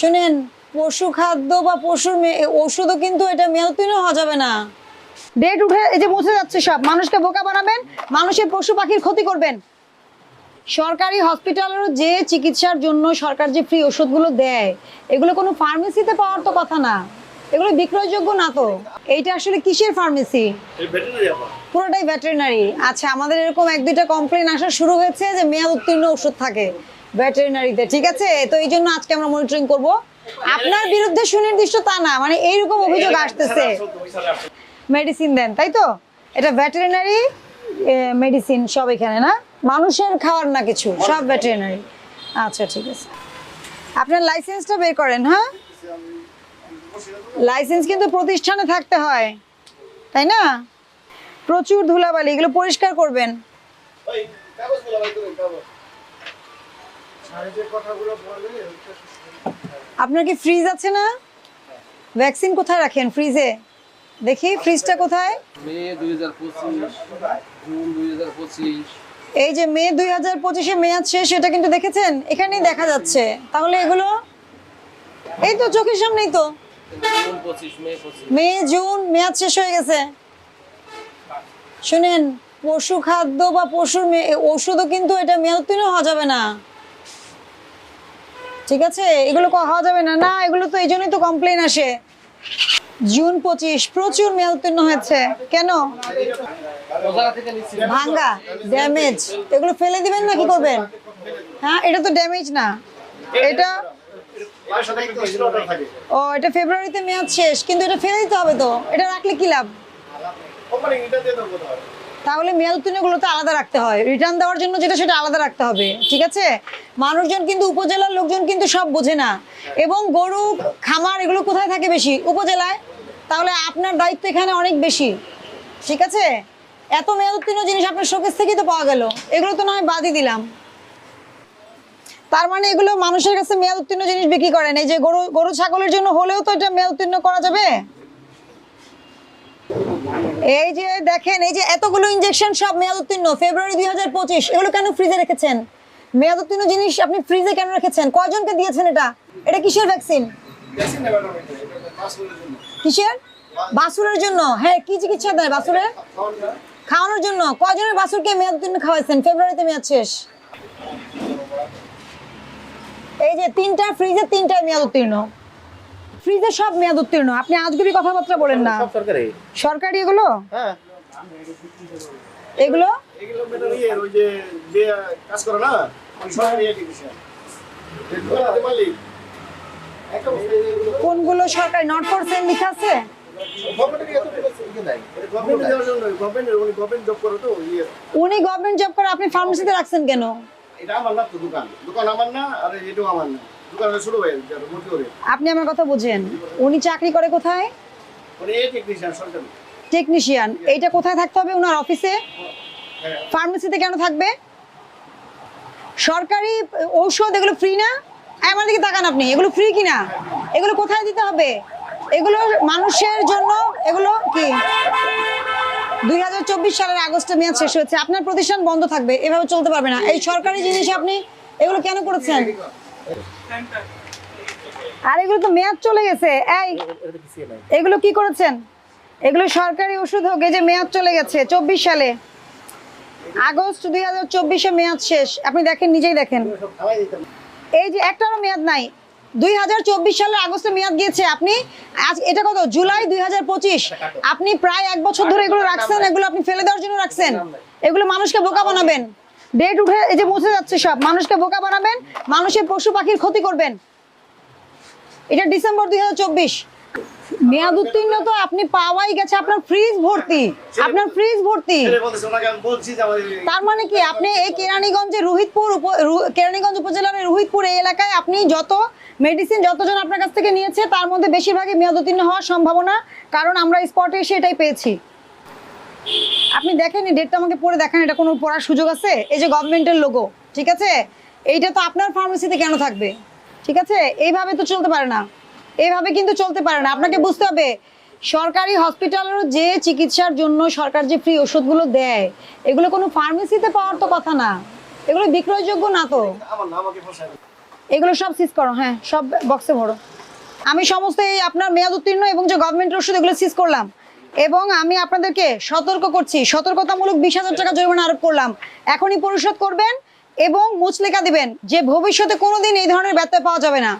শুনেন পশু খাদ্য বা পশুর ওষুধও কিন্তু এটা মেয়াদোত্তীর্ণ হওয়া যাবে না। ডেট উঠে এই যে মুছে যাচ্ছে সব মানুষকে বোকা বানাবেন মানুষের পশু পাখির ক্ষতি করবেন। সরকারি হসপিটালেরও যে চিকিৎসার জন্য সরকার যে ফ্রি ওষুধগুলো দেয় এগুলো কোনো ফার্মেসিতে পাওয়ার তো কথা না। এগুলো বিক্রয়যোগ্য না তো। এইটা আসলে কিসের ফার্মেসি পুরোটাই ভেটেরিনারি আচ্ছা আমাদের এরকম এক দুইটা কমপ্লেন আসা শুরু হয়েছে যে মেয়াদ উত্তীর্ণ ওষুধ থাকে। ভেটেরিনারিতে ঠিক আছে? তো এই জন্য আজকে আমরা মনিটরিং করব। আপনার বিরুদ্ধে সুনির্দিষ্ট তা না মানে এইরকম অভিযোগ আসতেছে। মেডিসিন দেন তাই তো? এটা ভেটেরিনারি মেডিসিন সব এখানে না? মানুষের খাওয়ার না কিছু সব ভেটেরিনারি আচ্ছা ঠিক আছে। আপনার লাইসেন্সটা বের করেন হ্যাঁ? লাইসেন্স কিন্তু প্রতিষ্ঠানে থাকতে হয় তাই না? প্রচুর ধুলাবালি এগুলো পরিষ্কার করবেন। আপনার কি ফ্রিজ আছে না? ভ্যাকসিন কোথায় রাখেন ফ্রিজে দেখি ফ্রিজটা কোথায়? মে দুই হাজার পঁচিশ জুন দুই হাজার পঁচিশ। এই যে মে দুই হাজার পঁচিশে মেয়াদ শেষ এটা কিন্তু দেখেছেন? এখানেই দেখা যাচ্ছে। তাহলে এগুলো? এই তো চোখের সামনেই তো। মে জুন মেয়াদ শেষ হয়ে গেছে। শুনেন পশু খাদ্য বা পশুর ওষুধও কিন্তু এটা মেয়াদ উত্তীর্ণ হওয়া যাবে না। ঠিক আছে? এগুলো হওয়া যাবে না। না, এগুলো তো এই জন্যই তো কমপ্লেন আসে। জুন পঁচিশ, প্রচুর মেয়াদ উত্তীর্ণ হয়েছে। কেন? ভাঙ্গা ড্যামেজ এগুলো ফেলে দিবেন না কি করবেন? হ্যাঁ এটা তো ড্যামেজ না। এটা ও, এটা ফেব্রুয়ারিতে মেয়াদ শেষ, কিন্তু এটা ফেলে দিতে হবে তো। এটা রাখলে কি লাভ? তাহলে মেয়াদ উত্তীর্ণগুলো তো আলাদা রাখতে হয়। রিটার্ন দেওয়ার জন্য যেটা সেটা আলাদা রাখতে হবে, ঠিক আছে? মানুষজন কিন্তু, উপজেলার লোকজন কিন্তু সব বোঝে না। এবং গরু, খামার, এগুলো কোথায় থাকে বেশি? উপজেলায়। তাহলে আপনার দায়িত্ব এখানে অনেক বেশি, ঠিক আছে? এত মেয়াদ উত্তীর্ণ জিনিস আপনার শোকেস থেকেই তো পাওয়া গেল। এগুলো তো নয়, বাদই দিলাম। তার মানে এগুলো মানুষের কাছে মেয়াদ উত্তীর্ণ জিনিস বিক্রি করেন এই যে গরু গরু, ছাগলের জন্য হলেও তো এটা মেয়াদ উত্তীর্ণ করা যাবে? এই যে দেখেন, এই যে এতগুলো ইনজেকশন সব মেয়াদোত্তীর্ণ ফেব্রুয়ারি দুই হাজার পঁচিশ, এগুলো কেন ফ্রিজে রেখেছেন? মেয়াদোত্তীর্ণ জিনিস আপনি ফ্রিজে কেন রেখেছেন? কয়জনকে দিয়েছেন এটা? এটা কিসের ভ্যাকসিন কিসের? বাসুরের জন্য। হ্যাঁ কি চিকিৎসা দেয় বাসুরের খাওয়ানোর জন্য। কয়জনের বাসুরকে মেয়াদ উত্তীর্ণ খাওয়াইছেন ফেব্রুয়ারিতে মেয়াদ শেষ। এই যে তিনটা ফ্রিজে তিনটা মেয়াদ উত্তীর্ণ ফ্রিজে সব মেয়াদ উত্তীর্ণ। আপনি আজগুবি কথাবার্তা বলেন না। সরকারি। সরকারি এগুলো? হ্যাঁ। এগুলো? এগুলো বেটার ইয়ের ওই যে যে কাজ করে না সরকারি এডুকেশন এগুলো মালিক একটা বস্তু এগুলো কোনগুলো সরকারি? নট ফর সেল লেখা আছে? উনি গভর্নমেন্ট জব করে ইয়ে। উনি গভর্নমেন্ট জব করে আপনি ফার্মেসিতে রাখছেন কেন? এটা আমার না তো দোকান। দোকান আমার না আর এটাও আমার না। আপনি আমার কথা বুঝেন। উনি চাকরি করে কোথায়? টেকনিশিয়ান এইটা কোথায় থাকতে হবে? ওনার অফিসে ফার্মেসিতে কেন থাকবে? সরকারি ঔষধ এগুলো ফ্রি না? আমার দিকে তাকান আপনি। এগুলো ফ্রি কিনা? এগুলো কোথায় দিতে হবে? এগুলো মানুষের জন্য এগুলো কি? দুই হাজার চব্বিশ সালের আগস্টে মেয়াদ শেষ হয়েছে। আপনার প্রতিষ্ঠান বন্ধ থাকবে। এভাবে চলতে পারবে না। এই সরকারি জিনিস আপনি এগুলো কেন করেছেন? আর এগুলো তো মেয়াদ চলে গেছে। এই এগুলো কি করেছেন? এগুলো সরকারি ওষুধ হোক যে মেয়াদ চলে গেছে চব্বিশ সালে। আগস্ট দুই হাজার চব্বিশে মেয়াদ শেষ। আপনি দেখেন নিজেই দেখেন। এই যে একটারও মেয়াদ নাই। দুই হাজার চব্বিশ সালের আগস্টে মেয়াদ গিয়েছে। আপনি আজ এটা কত? জুলাই দুই হাজার পঁচিশ। আপনি প্রায় এক বছর ধরে এগুলো রাখছেন এগুলো আপনি ফেলে দেওয়ার জন্য রাখছেন। এগুলো মানুষকে বোকা বানাবেন। ডেট উঠে এই যে মুছে যাচ্ছে সব। মানুষকে বোকা বানাবেন মানুষের পশু পাখির ক্ষতি করবেন। এটা ডিসেম্বর দুই হাজার চব্বিশ। মেয়াদ উত্তীর্ণ তো আপনি পাওয়াই গেছে আপনার ফ্রিজ ভর্তি আপনার ফ্রিজ ভর্তি। তার মানে কি আপনি এই কেরানীগঞ্জে রোহিতপুর কেরানীগঞ্জ উপজেলার রোহিতপুর এই এলাকায় আপনি যত মেডিসিন যতজন আপনার কাছ থেকে নিয়েছে তার মধ্যে বেশিরভাগই মেয়াদ উত্তীর্ণ হওয়ার সম্ভাবনা। কারণ আমরা স্পটে এসে এটাই পেয়েছি। আপনি দেখেন ডেটটা আমাকে পড়ে দেখেন, এটা কোনো পড়ার সুযোগ আছে? এই যে গভর্নমেন্টের লোগো ঠিক আছে? এইটা তো আপনার ফার্মেসিতে কেন থাকবে? ঠিক আছে? এইভাবে তো চলতে পারে না। এইভাবে কিন্তু চলতে পারে না। আপনাকে বুঝতে হবে, সরকারি হসপিটালেরও যে চিকিৎসার জন্য সরকার যে ফ্রি ওষুধগুলো দেয়, এগুলো কোনো ফার্মেসিতে পাওয়ার তো কথা না। এগুলো বিক্রয়যোগ্য না তো। এগুলো সব সিজ করো হ্যাঁ সব বক্সে ভরো। আমি সমস্ত এই আপনার মেয়াদ উত্তীর্ণ এবং যে গভর্নমেন্টের ওষুধ, এগুলো সিজ করলাম। এবং আমি আপনাদেরকে সতর্ক করছি। সতর্কতামূলক বিশ হাজার টাকা জরিমানা আরোপ করলাম। এখনই পরিশোধ করবেন এবং মুচলেখা দিবেন যে ভবিষ্যতে কোনোদিন এই ধরনের ব্যত্যয় পাওয়া যাবে না।